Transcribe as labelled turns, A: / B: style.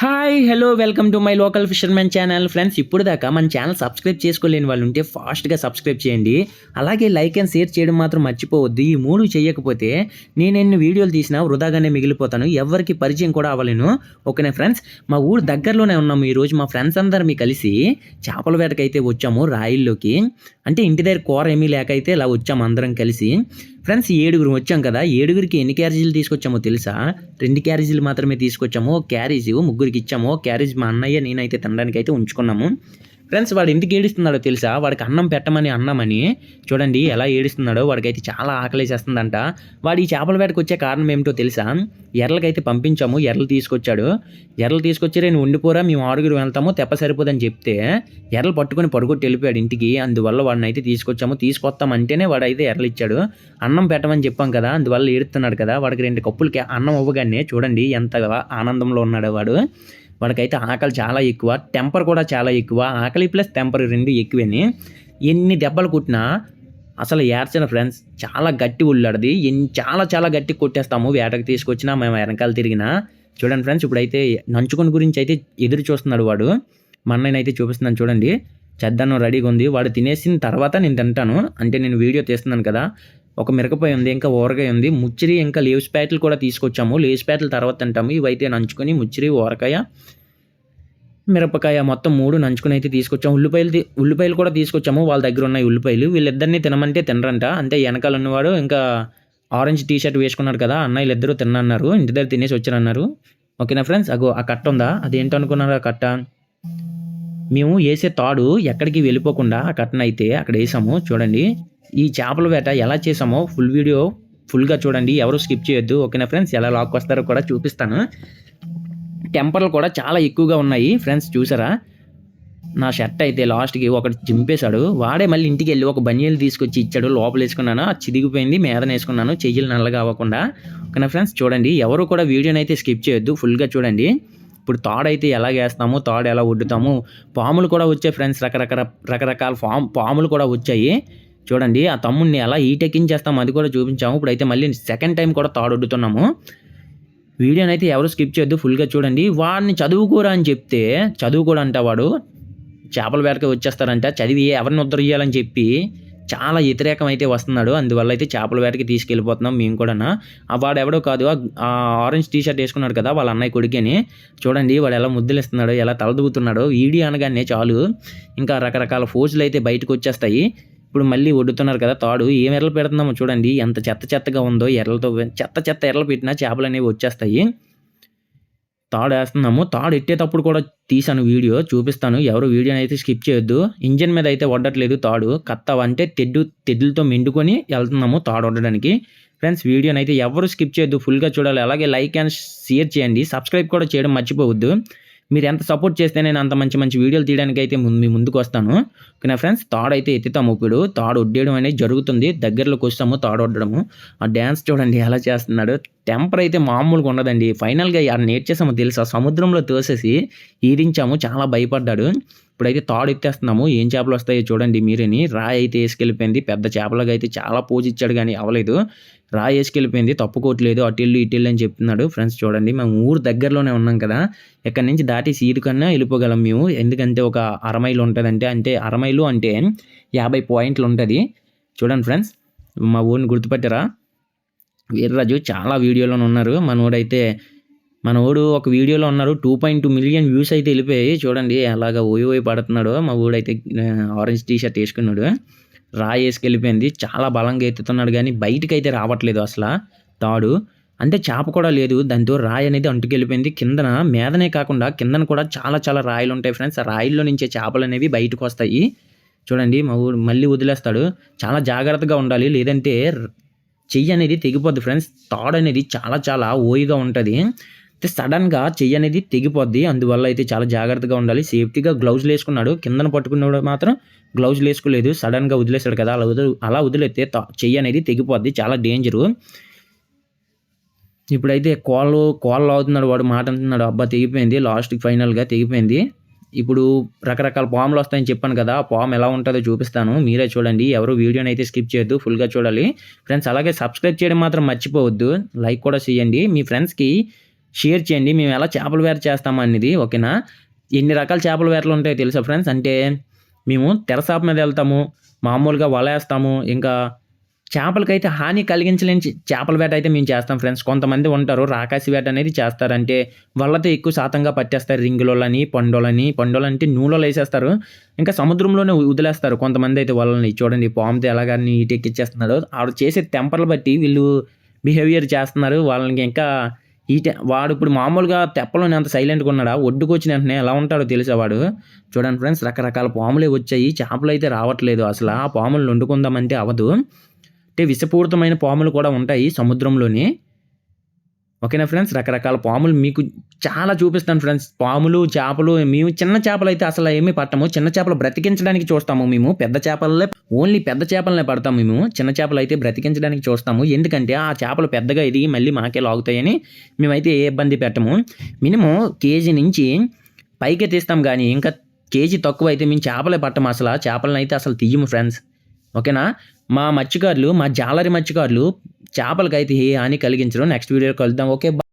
A: Hi hello welcome to my local fishermen channel friends ఇప్పుడు దాకా మన ఛానల్ సబ్స్క్రైబ్ చేసుకోలేని వాళ్ళు ఉంటే ఫాస్ట్గా సబ్స్క్రైబ్ చేయండి. అలాగే లైక్ అండ్ షేర్ చేయడం మాత్రం మర్చిపోవద్దు. ఈ మూడు చేయకపోతే నేను ఎన్ని వీడియోలు తీసినా వృధాగానే మిగిలిపోతాను. ఎవరికి పరిచయం కూడా అవ్వలేను. ఓకేనా ఫ్రెండ్స్ మా ఊరు దగ్గరలోనే ఉన్నాము ఈరోజు మా ఫ్రెండ్స్ అందరం కలిసి చేపల వేటకైతే వచ్చాము రాయిల్లోకి. అంటే ఇంటి దగ్గర కూర ఏమీ లేకైతే ఇలా వచ్చాము అందరం కలిసి. ఫ్రెండ్స్ ఏడుగురు వచ్చాం కదా. ఏడుగురికి ఎన్ని క్యారేజీలు తీసుకొచ్చామో తెలుసా? రెండు క్యారేజీలు మాత్రమే తీసుకొచ్చాము. ఒక క్యారేజ్ ముగ్గురికి ఇచ్చాము. ఒక క్యారేజ్ మా అన్నయ్య నేనైతే తినడానికి అయితే ఉంచుకున్నాము. ఫ్రెండ్స్ వాడు ఎందుకు ఏడుస్తున్నాడో తెలుసా? వాడికి అన్నం పెట్టమని అన్నామని. చూడండి ఎలా ఏడుస్తున్నాడో. వాడికైతే చాలా ఆకలేసేస్తుందంట. వాడు ఈ చేపల వేటకు వచ్చే కారణం ఏమిటో తెలుసా? ఎర్రలకైతే పంపించాము ఎర్రలు తీసుకొచ్చాడు. ఎర్రలు తీసుకొచ్చి నేను ఉండిపోరా మేము ఆరుగురు వెళ్తాము తెప్ప సరిపోదని చెప్తే ఎర్రలు పట్టుకొని పడుకొట్టి వెళ్ళిపోయాడు ఇంటికి. అందువల్ల వాడిని అయితే తీసుకొచ్చాము తీసుకొస్తామంటేనే వాడు అయితే ఎర్రలు ఇచ్చాడు. అన్నం పెట్టమని చెప్పాం కదా అందువల్ల ఏడుస్తున్నాడు కదా. వాడికి రెండు కప్పులకి అన్నం అవ్వగానే చూడండి ఎంత ఆనందంలో ఉన్నాడు వాడు. వాడికైతే ఆకలి చాలా ఎక్కువ టెంపర్ కూడా చాలా ఎక్కువ. ఆకలి ప్లస్ టెంపర్ రెండు ఎక్కువని. ఎన్ని దెబ్బలు కుట్టినా అసలు ఏడ్చిన ఫ్రెండ్స్ చాలా గట్టి ఉళ్ళాడది ఎన్ని చాలా చాలా గట్టి కొట్టేస్తాము. వేటకు తీసుకొచ్చినా మేము వెనకాల తిరిగినా. చూడండి ఫ్రెండ్స్ ఇప్పుడైతే నంచుకొని గురించి అయితే ఎదురు చూస్తున్నాడు వాడు. మా అన్నయ్యనైతే చూపిస్తున్నాను చూడండి. చెద్దన్నం రెడీగా ఉంది. వాడు తినేసిన తర్వాత నేను తింటాను. అంటే నేను వీడియో తీస్తున్నాను కదా. ఒక మిరపకాయ ఉంది ఇంకా ఊరగాయ ఉంది. ముచ్చిరి ఇంకా లీవ్స్ ప్యాట్లు కూడా తీసుకొచ్చాము. లీవ్స్ ప్యాటల తర్వాత తింటాము. ఇవైతే నంచుకొని ముచ్చిరి ఊరకాయ మిరపకాయ మొత్తం మూడు నంచుకుని అయితే తీసుకొచ్చాము ఉల్లిపాయలు ఉల్లిపాయలు కూడా తీసుకొచ్చాము. వాళ్ళ దగ్గర ఉన్నాయి ఉల్లిపాయలు. వీళ్ళిద్దరిని తినమంటే తినరంట. అంటే వెనకాల ఉన్నవాడు ఇంకా ఆరెంజ్ టీ షర్ట్ వేసుకున్నాడు కదా అన్నయ్యలు ఇద్దరు తిన్నన్నారు ఇంటి దగ్గర తినేసి వచ్చారన్నారు. ఓకేనా ఫ్రెండ్స్? అగో ఆ కట్ట ఉందా? అదేంటో అనుకున్నారు ఆ కట్ట? మేము వేసే తాడు ఎక్కడికి వెళ్ళిపోకుండా ఆ కట్టను అయితే అక్కడ వేసాము. చూడండి ఈ చేపల వేట ఎలా చేసామో ఫుల్ వీడియో ఫుల్గా చూడండి. ఎవరు స్కిప్ చేయొద్దు. ఓకేనా ఫ్రెండ్స్? ఎలా లాక్ వస్తారో కూడా చూపిస్తాను. టెంపర్లు కూడా చాలా ఎక్కువగా ఉన్నాయి. ఫ్రెండ్స్ చూసారా? నా షర్ట్ అయితే లాస్ట్కి ఒకటి చింపేశాడు. వాడే మళ్ళీ ఇంటికి వెళ్ళి ఒక బనియలు తీసుకొచ్చి ఇచ్చాడు. లోపల వేసుకున్నాను. అది చిదిగిపోయింది. మీదన వేసుకున్నాను. చెయ్యలు నల్లగా అవ్వకుండా. ఓకేనా ఫ్రెండ్స్? చూడండి. ఎవరు కూడా వీడియోని అయితే స్కిప్ చేయొద్దు. ఫుల్గా చూడండి. ఇప్పుడు తాడైతే ఎలా వేస్తాము? తాడు ఎలా వడ్డుతాము పాములు కూడా వచ్చాయి ఫ్రెండ్స్. రకరకాల రకరకాల ఫామ్ పాములు కూడా వచ్చాయి. చూడండి. ఆ తమ్ముడిని ఎలా ఈటెక్కించేస్తాం అది కూడా చూపించాము. ఇప్పుడైతే మళ్ళీ సెకండ్ టైం కూడా తాడు వడ్డుతున్నాము వీడియోని అయితే ఎవరు స్కిప్ చేయొద్దు ఫుల్గా చూడండి. వాడిని చదువుకోరా అని చెప్తే చదువుకోడంట వాడు. చేపల వేటకి వచ్చేస్తారంట చదివి ఎవరిని ఉద్ధరియాలని చెప్పి చాలా వ్యతిరేకం అయితే వస్తున్నాడు. అందువల్ల అయితే చేపల వేటకి తీసుకెళ్ళిపోతున్నాం మేము కూడా ఆ వాడు ఎవడో కాదు ఆ- ఆరెంజ్ టీ షర్ట్ వేసుకున్నాడు కదా వాళ్ళ అన్నయ్య కొడుకని. చూడండి వాడు ఎలా ముద్దులు ఇస్తున్నాడు ఎలా తలదూగుతున్నాడో. వీడియో అనగానే చాలు. ఇంకా రకరకాల ఫోజులు అయితే బయటకు వచ్చేస్తాయి. ఇప్పుడు మళ్ళీ వడ్డుతున్నారు కదా తాడు ఏం ఎర్రలు పెడుతున్నామో చూడండి. ఎంత చెత్త చెత్తగా ఉందో ఎర్రలతో చెత్త చెత్త ఎర్రలు పెట్టినా చేపలు అనేవి వచ్చేస్తాయి. తాడు వేస్తున్నాము. తాడు ఎట్టేటప్పుడు కూడా తీసాను వీడియో చూపిస్తాను. ఎవరు వీడియోని అయితే స్కిప్ చేయొద్దు. ఇంజన్ మీద అయితే వడ్డట్లేదు తాడు. కత్త అంటే తెడ్డు తెడ్డులతో మెండుకొని వెళ్తున్నాము తాడు వడ్డడానికి ఫ్రెండ్స్ వీడియోని అయితే ఎవరు స్కిప్ చేయొద్దు. ఫుల్గా చూడాలి. అలాగే లైక్ అండ్ షేర్ చేయండి. సబ్స్క్రైబ్ కూడా చేయడం మర్చిపోవద్దు. మీరు ఎంత సపోర్ట్ చేస్తే నేను అంత మంచి మంచి వీడియోలు తీయడానికి అయితే ముందు మీ ముందుకు వస్తాను. ఓకేనా ఫ్రెండ్స్ తాడు అయితే ఎత్తుతాము ఇప్పుడు. తాడు ఒడ్డేయడం అనేది జరుగుతుంది. దగ్గరలోకి వస్తాము తాడు ఒడ్డడము. ఆ డ్యాన్స్ చూడండి ఎలా చేస్తున్నాడు. టెంపర్ అయితే మామూలుగా ఉండదండి. ఫైనల్గా యాడ నేర్చేసాము తెలుసా? సముద్రంలో తోసేసి ఈడించాము చాలా భయపడ్డాడు. ఇప్పుడైతే తాడు ఎత్తేస్తున్నాము. ఏం చేపలు వస్తాయో చూడండి మీరేని. రాయి అయితే వేసుకెళ్ళిపోయింది. పెద్ద చేపలకు అయితే చాలా పోజ్ ఇచ్చాడు కానీ అవ్వలేదు. రాయి వేసుకెళ్ళిపోయింది. తప్పుకోవట్లేదు. అటు ఇల్లు ఇటు ఇల్లు అని చెప్తున్నాడు ఫ్రెండ్స్ చూడండి. మేము ఊరు దగ్గరలోనే ఉన్నాం కదా. ఇక్కడ నుంచి దాటి సీటు కన్నా వెళ్ళిపోగలం మేము. ఎందుకంటే ఒక అరమైలు ఉంటుందంటే అంటే అరమైలు అంటే యాభై పాయింట్లు ఉంటుంది. చూడండి ఫ్రెండ్స్ మా ఊరిని గుర్తుపట్టారా? వీర్రాజు చాలా వీడియోలో ఉన్నారు. మనోడైతే మనోడు ఒక వీడియోలో ఉన్నారు two point two million views అయితే వెళ్ళిపోయాయి. చూడండి అలాగా ఓయి ఓయి పడుతున్నాడు. మా ఊడైతే ఆరెంజ్ టీ షర్ట్ వేసుకున్నాడు. రాయి వేసుకెళ్ళిపోయింది. చాలా బలంగా ఎత్తుతున్నాడు కానీ బయటికి అయితే రావట్లేదు అసలు తాడు. అంటే చేప కూడా లేదు. దాంతో రాయి అనేది అంటుకెళ్ళిపోయింది. కిందన మీదనే కాకుండా కిందన కూడా చాలా చాలా రాయిలు ఉంటాయి ఫ్రెండ్స్. ఆ రాయిల్లో నుంచే చేపలు అనేవి బయటకు వస్తాయి. చూడండి మా ఊరు మళ్ళీ వదిలేస్తాడు. చాలా జాగ్రత్తగా ఉండాలి. లేదంటే చెయ్యి అనేది తెగిపోద్ది ఫ్రెండ్స్. తాడు అనేది చాలా చాలా ఓయిగా ఉంటుంది. అయితే సడన్గా చెయ్యి అనేది తెగిపోద్ది. అందువల్ల అయితే చాలా జాగ్రత్తగా ఉండాలి. సేఫ్టీగా గ్లౌజ్లు వేసుకున్నాడు కిందన పట్టుకున్నాడు మాత్రం గ్లౌజులు వేసుకోలేదు సడన్గా వదిలేశాడు కదా. అలా వదిలి అలా వదిలేస్తే చెయ్యి అనేది తెగిపోద్ది. చాలా డేంజరు. ఇప్పుడైతే కోళ్ళు కోళ్ళు అవుతున్నాడు వాడు మాట అంటున్నాడు అబ్బా తెగిపోయింది. లాస్ట్కి ఫైనల్గా తెగిపోయింది. ఇప్పుడు రకరకాల పాములు వస్తాయని చెప్పాను కదా. ఆ పాము ఎలా ఉంటుందో చూపిస్తాను. మీరే చూడండి. ఎవరు వీడియోని అయితే స్కిప్ చేయొద్దు. ఫుల్గా చూడాలి. ఫ్రెండ్స్ అలాగే సబ్స్క్రైబ్ చేయడం మాత్రం మర్చిపోవద్దు. లైక్ కూడా చేయండి. మీ ఫ్రెండ్స్కి షేర్ చేయండి. మేము ఎలా చేపల వేట చేస్తాము అనేది ఓకేనా? ఎన్ని రకాల చేపల వేటలు ఉంటాయో తెలుసా ఫ్రెండ్స్? అంటే మేము తెరసాప మీద వెళ్తాము మామూలుగా వల వేస్తాము ఇంకా చేపలకైతే హాని కలిగించలేని చేపల వేట అయితే మేము చేస్తాం ఫ్రెండ్స్. కొంతమంది ఉంటారు రాకాసి వేట అనేది చేస్తారంటే వాళ్ళతో ఎక్కువ శాతంగా పట్టేస్తారు రింగులని పండోలని పండోలు అంటే నూనెలో వేసేస్తారు. ఇంకా సముద్రంలోనే వదిలేస్తారు కొంతమంది అయితే వాళ్ళని చూడండి పాముతో ఎలాగా నీట్ ఎక్కిచ్చేస్తున్నాడు. ఆడు చేసే టెంపర్లు బట్టి వీళ్ళు బిహేవియర్ చేస్తున్నారు. వాళ్ళకి ఇంకా ఈ టె- వాడు ఇప్పుడు మామూలుగా తెప్పలోనే అంత సైలెంట్గా ఉన్నాడా? ఒడ్డుకొచ్చిన వెంటనే ఎలా ఉంటాడో తెలుసా వాడు? చూడండి ఫ్రెండ్స్ రకరకాల పాములే వచ్చాయి. చేపలు అయితే రావట్లేదు అసలు. ఆ పాములు వండుకుందామంటే అవదు. అంటే విషపూరితమైన పాములు కూడా ఉంటాయి సముద్రంలోని. ఓకేనా ఫ్రెండ్స్? రకరకాల పాములు మీకు చాలా చూపిస్తాను ఫ్రెండ్స్. పాములు చేపలు మేము చిన్న చేపలు అయితే అసలు ఏమీ పట్టము. చిన్న చేపలు బ్రతికించడానికి చూస్తాము మేము. పెద్ద చేపలనే ఓన్లీ పెద్ద చేపలనే పడతాము మేము. చిన్న చేపలు అయితే బ్రతికించడానికి చూస్తాము. ఎందుకంటే ఆ చేపలు పెద్దగా ఎదిగి మళ్ళీ మాకే లాగుతాయని మేమైతే ఏ ఇబ్బంది పెట్టము. మినిమం కేజీ నుంచి పైకే తీస్తాం కానీ ఇంకా కేజీ తక్కువ అయితే మేము చేపలే పట్టము అసలు. చేపలను అయితే అసలు తీయము ఫ్రెండ్స్. ఓకేనా? మా మత్స్యకారులు మా జాలరి మత్స్యకారులు చేపలకైతే ఏ హాని కలిగించరు. నెక్స్ట్ వీడియో కలుద్దాం. ఓకే